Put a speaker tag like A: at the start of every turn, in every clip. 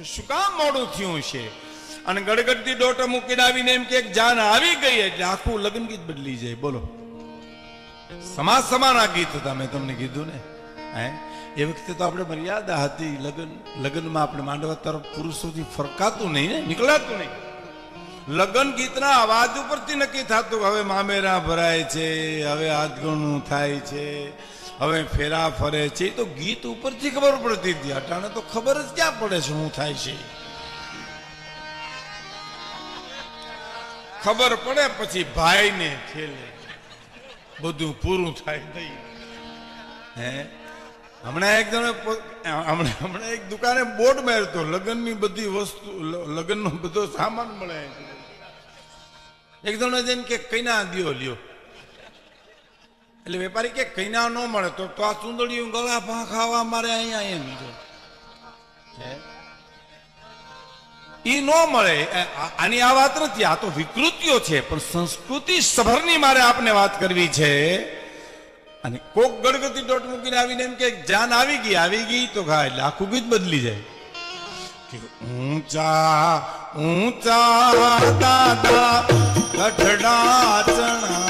A: છે. શું કામ મોડું થયું છે? અને ગડગડતી ડોટો મૂકી દાવીને એમ કે જાન આવી ગઈ એટલે આખું લગ્ન ગીત બદલી જાય. બોલો. સમાજ સમાના ગીત હતા, મેં તમને કીધું ને. હે? એ વખતે તો આપણે મર્યાદા હતી. લગ્ન, લગ્નમાં આપણે માંડવા તરફ પુરુષોથી ફરકાતું નહીં ને, નીકળાતું નહીં. લગ્ન ગીતના અવાજ ઉપરથી નક્કી થતું હવે મામેરા ભરાય છે, હવે હાથગણું થાય છે. હવે ફેરા ફરે છે તો ગીત ઉપરથી ખબર પડતી હતી. અટાણે તો ખબર જ ક્યાં પડે છે શું થાય છે? ખબર પડે પછી ભાઈને છેલ્લે. બધું પૂરું થાય નહીં. હે? હમણાં એક જણે હમણાં હમણાં એક દુકાને બોર્ડ માર્યો લગ્નની બધી વસ્તુ લગ્નનો બધો સામાન મળે. એક જણે જઈને કે કઈના દ્યો લ્યો. એટલે વેપારી કે કઈના ન મળે તો આ ચૂંદડીયું ગળા ભા ખાવા મારે અહીંયા એમ? ઈ ન મળે. આની આ વાત નથી. આ તો વિકૃતિઓ છે, પણ સંસ્કૃતિ સભરની મારે આપને વાત કરવી છે. અને કોક ગડગતી ડોટ મૂકીને આવીને એમ કે જાન આવી ગઈ આવી ગઈ તો ખા એટલે આખું ગીત બદલી જાય. ઊંચા ઊંચા દાદા ગઢડા ચણાવજો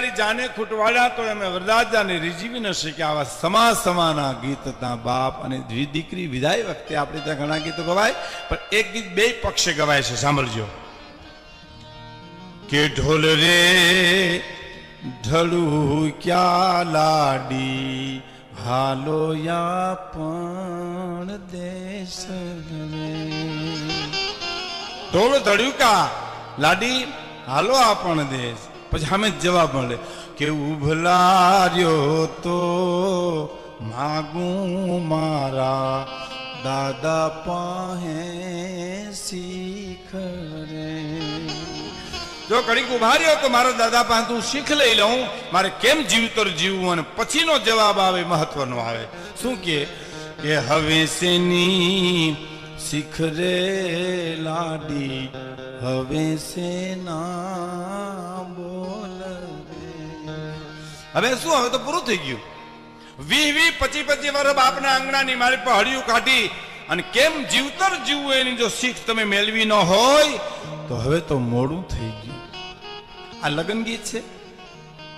A: તારી જાને ખૂટવાડ્યા તો એમે વરદાજાને રીઝવી ન શક્યા. આવા સમા સમાના ગીત હતા બાપ અને દીકરી વિદાય વખતે આપણે ત્યાં ઘણા ગીતો ગવાય, પણ એક ગીત બે પક્ષે ગવાય છે. સાંભળજો. કે ઢોલ રે, ઢળુ ક્યાં લાડી? હાલો યા પણ દેશ ઢોલ ધડ્યું કા? લાડી, હાલો આપણ દેશ. પછી સામે જ જવાબ મળે કે ઉભલાર્યો તો માગું મારા દાદા પાહે શીખ રે જો કડીક ઊભા રહ્યો તો મારા દાદા પાસે હું શીખ લઈ લઉં, મારે કેમ જીવતર જીવવું અને પછીનો જવાબ આવે, મહત્વનો આવે? શું કે? કે હવે સેની શીખ રે લાડી, હવે સેના બોલ હવે શું, હવે તો પૂરું થઈ ગયું. વી વી પચી પચી વર્ષ બાપના આંગણાની મારી પર હળિયું કાઢી અને કેમ જીવતર જીવવું એની જો શીખ તમે મેળવી ન હોય, તો હવે તો મોડું થઈ ગયું. આ લગ્ન ગીત છે?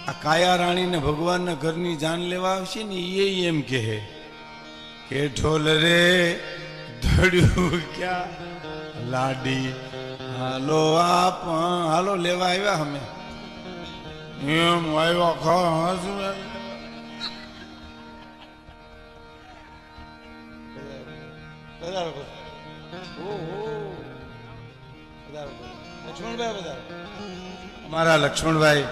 A: આ કાયા રાણીને ભગવાનના ઘરની જાન લેવા આવશે ને એ એમ કહે કે ઢોલ રે, ધડ્યું ક્યાં? લાડી, હાલો આપ, હાલો લેવા આવ્યા અમે. એમ આવ્યો ખા હસું અમારા લક્ષ્મણભાઈ.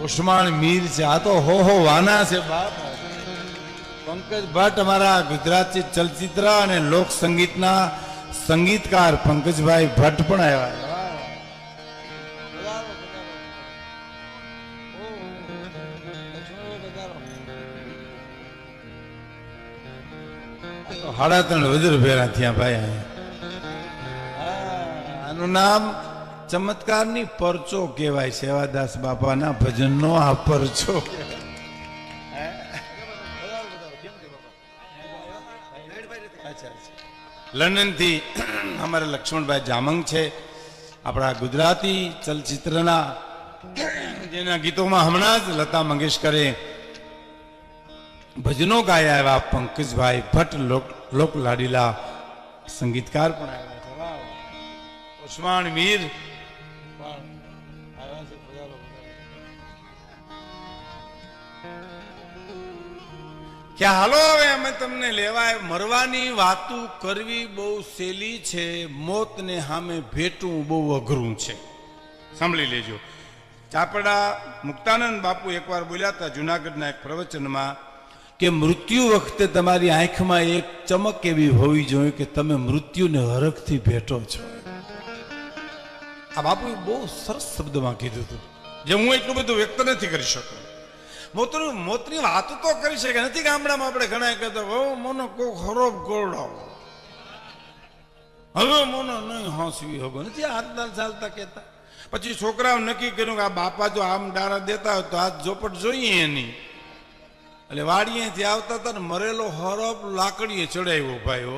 B: ઉસ્માન મીર છે. આ તો હો હો વાના છે, બાપ. પંકજ ભટ્ટ અમારા ગુજરાતી ચલચિત્ર અને લોક સંગીતના સંગીતકાર પંકજભાઈ ભટ્ટ પણ આવ્યા સાડા ત્રણ વજર ભેરા થયા ભાઈ આનું નામ ચમત્કારની પરચો કહેવાય સેવાદાસ બાપાના ભજનનો આ પરચો. લંડનથી અમારા લક્ષ્મણભાઈ જામંગ છે. આપણા ગુજરાતી ચલચિત્રના જેના ગીતોમાં હમણાં જ લતા મંગેશકરે ભજનો ગાયા એવા પંકજભાઈ ભટ્ટ લોક લોક લાડીલા સંગીતકાર પણ આવ્યા છે વાહ. ઉસ્માન મીર પણ આવ્યા છે પધારો, પધારો. કે હાલો હવે અમે તમને લેવાય મરવાની વાતું કરવી બહુ સહેલી છે મોતને સામે ભેટવું બહુ અઘરું છે સાંભળી લેજો ચાપડા મુક્તાનંદ બાપુ એકવાર બોલ્યા હતા જુનાગઢના એક પ્રવચનમાં કે મૃત્યુ વખતે તમારી આંખમાં એક ચમક એવી હોવી જોઈએ કે તમે મૃત્યુને હરખથી ભેટો છો. આ બાપુએ બહુ સરસ શબ્દમાં કીધું હતું જે હું એટલું બધું વ્યક્ત નથી કરી શકું. મોતનું મોતની વાત તો કરી શકે, નથી ગામડામાં આપણે ઘણા કહેતા હો મોનો કો ખરોબ ગોરડો હવે મોનો નહીં હાંસવી હવે નથી હાથદાર ચાલતા કહેતા. પછી છોકરાઓ નક્કી કર્યું કે આ બાપા જો આમ ડારા દેતા હોય તો હાથ ઝોપટ જોઈએ એની એટલે વાડીએથી આવતા હતા ને મરેલો હરફ લાકડીએ ચડાવ્યો ભાઈઓ.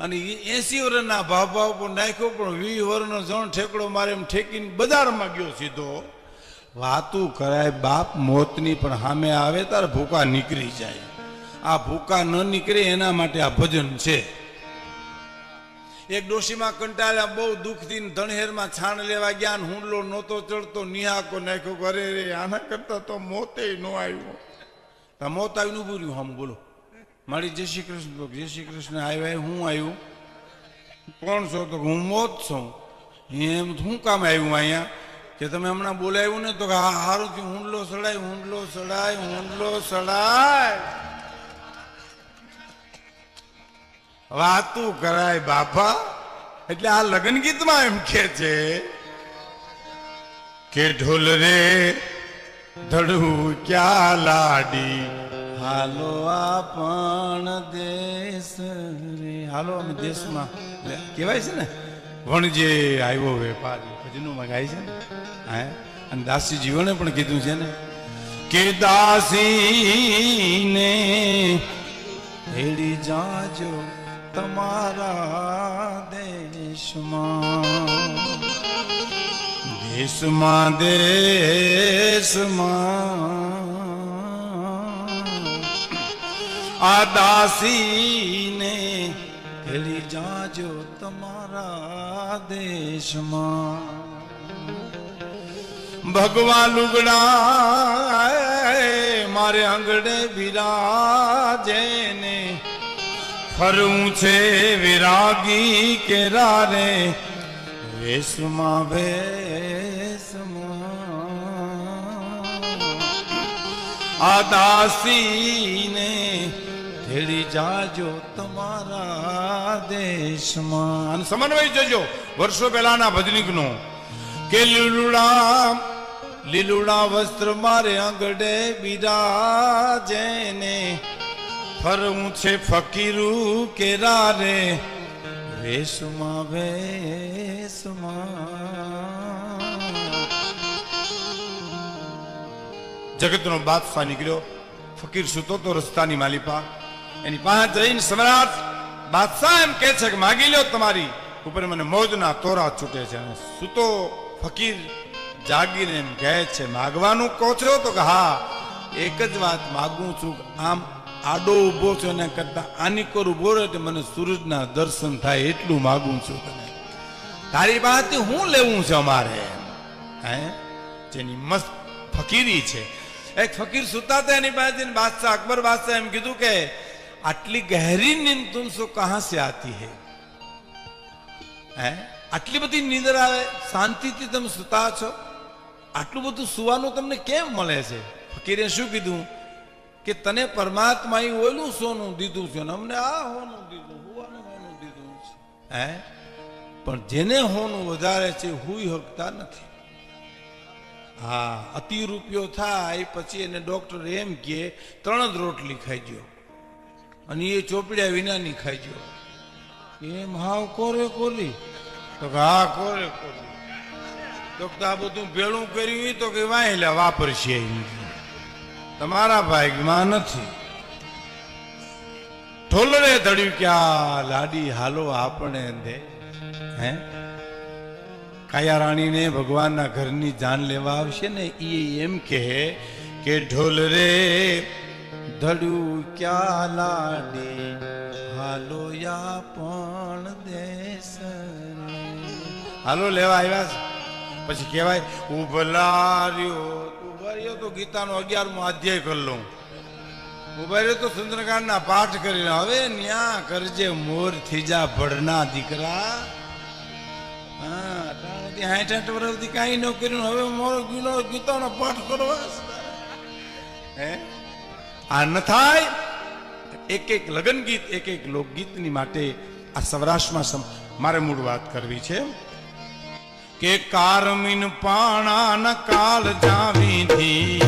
B: અને એસી વર્ષના ભાભા ઉપર નાખ્યો, પણ વી વર્ષનો જણ ઠેકડો મારે એમ ઠેકીને બજારમાં ગયો સીધો. વાતું કરાય બાપ મોતની, પણ સામે આવે તારે ભૂકા નીકળી જાય. આ ભૂકા ન નીકળે એના માટે આ ભજન છે. એક ડોશીમાં કંટાળ્યા, બહુ દુઃખથી ધણહેરમાં છાણ લેવા ગયા હુંડલો નહોતો ચડતો, નિહાકો નાખ્યો અરે રે આના કરતા તો મોતે ન આવ્યો. તો મોત આવીને ઊભું રહ્યું આમ બોલો. મારી જય શ્રી કૃષ્ણ જય શ્રી કૃષ્ણ આવ્યા હું આવ્યું કોણ છો? તો હું મોત છું. એમ શું કામ આવ્યું અહીંયા? કે તમે હમણાં બોલાવ્યું ને તો હા સારું થયું. હુંડલો સડાય હુંડલો સડાય હુંડલો સડાય. વાતું કરાય બાપા. એટલે આ લગ્ન ગીતમાં એમ કે છે કે ઢોલ રે ધડું ક્યાં લાડી? હાલો આપણ દેશ રે. હાલો અમે દેશમાં. કહેવાય છે ને, વણજે આવ્યો વેપારી. ભજનોમાં ગાય છે ને? હા? અને દાસી જીવને પણ કીધું છે ને કે દાસીને હેડી જાજો તમારા દેશમાં. દેશમાં દેશમાં આ દાસીને ખેલી જાજો તમારા દેશમાં. ભગવાન લુગડા મારે આંગણે બિરાજે ને ફરવું છે વિરાગી કેરા રે વેશમાં વેશમાં આ દાસીને ખેડી જાજો તમારા દેશમાં. સમન્વય જોજો, વર્ષો પહેલાના ભજનિકનો. કે લીલુડા લીલુડા વસ્ત્ર મારે આંગડે બિરાજે ને. ફરવું છે ફકીરું કેરા રે વેશમાં વેશમાં. જગતનો બાદશાહ નીકળ્યો. ફકીર સૂતો તો રસ્તાની માલિપા. એની પાસે જઈને સમ્રાટ બાદશાહ એમ કહે છે કે માગી લ્યો તમારી. ઉપર મને મોજના તોરા છૂટે છે. અને સૂતો ફકીર જાગીને એમ કહે છે, માગવાનું કહો છો તો કે હા, એક જ વાત માગું છું આમ આડો ઊભો છો એના કરતા આની કોર ઊભો રહે તો મને સૂરજના દર્શન થાય એટલું માગું છું તને. તારી પાસેથી હું લેવું છે અમારે? હે? જેની મસ્ત ફકીરી છે. એક ફકીર સુતા હતા એની પાસે બાદશાહ અકબર બાદશાહ એમ કીધું કે આટલી ગહેરી નીંદ તુમસો કહા સે આતી હે? હે? આટલી બધી નીંદર આવે, શાંતિથી તમે સુતા છો? આટલું બધું સુવાનું તમને કેમ મળે છે? ફકીરે શું કીધું? કે તને પરમાત્માએ ઓલું સોનું દીધું છે ને અમને આ હોનું દીધું હોવાનું હોનું દીધું છે. હે? પણ જેને હોનું વધારે છે હુઈ હકતા નથી. હા અતિ રૂપિયો થાય, પછી એને ડોક્ટર એમ કે, ત્રણ જ રોટલી ખાઈ ગયો અને એ ચોપડ્યા વિનાની ખાઈજો એમ હાવ કોરે કોલી તો હા, કોરે કોલી તો આ બધું ભેળું કર્યું તો કે વાહેલા વાપરશે એમ. તમારા ભાગમાં નથી. ઢોલરે ધડ્યું કે આ લાડી હાલો આપણે દે. હે? કાયા રાણીને ભગવાનના ઘરની જાન લેવા આવશે ને એ એમ કહે કે, ઢોલ રે ધડ્યું ક્યાં લાડે? હાલો યા પણ દેશ હાલો, લેવા આવ્યા છે. પછી કહેવાય, ઉભલાર્યો. રહ્યો ઊભા રહ્યો તો ગીતાનો અગિયારમો અધ્યાય કરી લઉં. ઊભા તો સુંદરકાંડના પાઠ કરીને, હવે ન્યા કરજે મોર થીજા ભડના દીકરા. હા આઠ વર્ષથી કાંઈ ન હવે મારો ગીનો ગીતાનો પાઠ કરવા હે? આ ન થાય? એક એક લગન ગીત, એક એક લોકગીતની માટે આ સૌરાષ્ટ્રમાં મારે મૂળ વાત કરવી છે. કે કારમીન પાણા ન કાલ જાવી ધી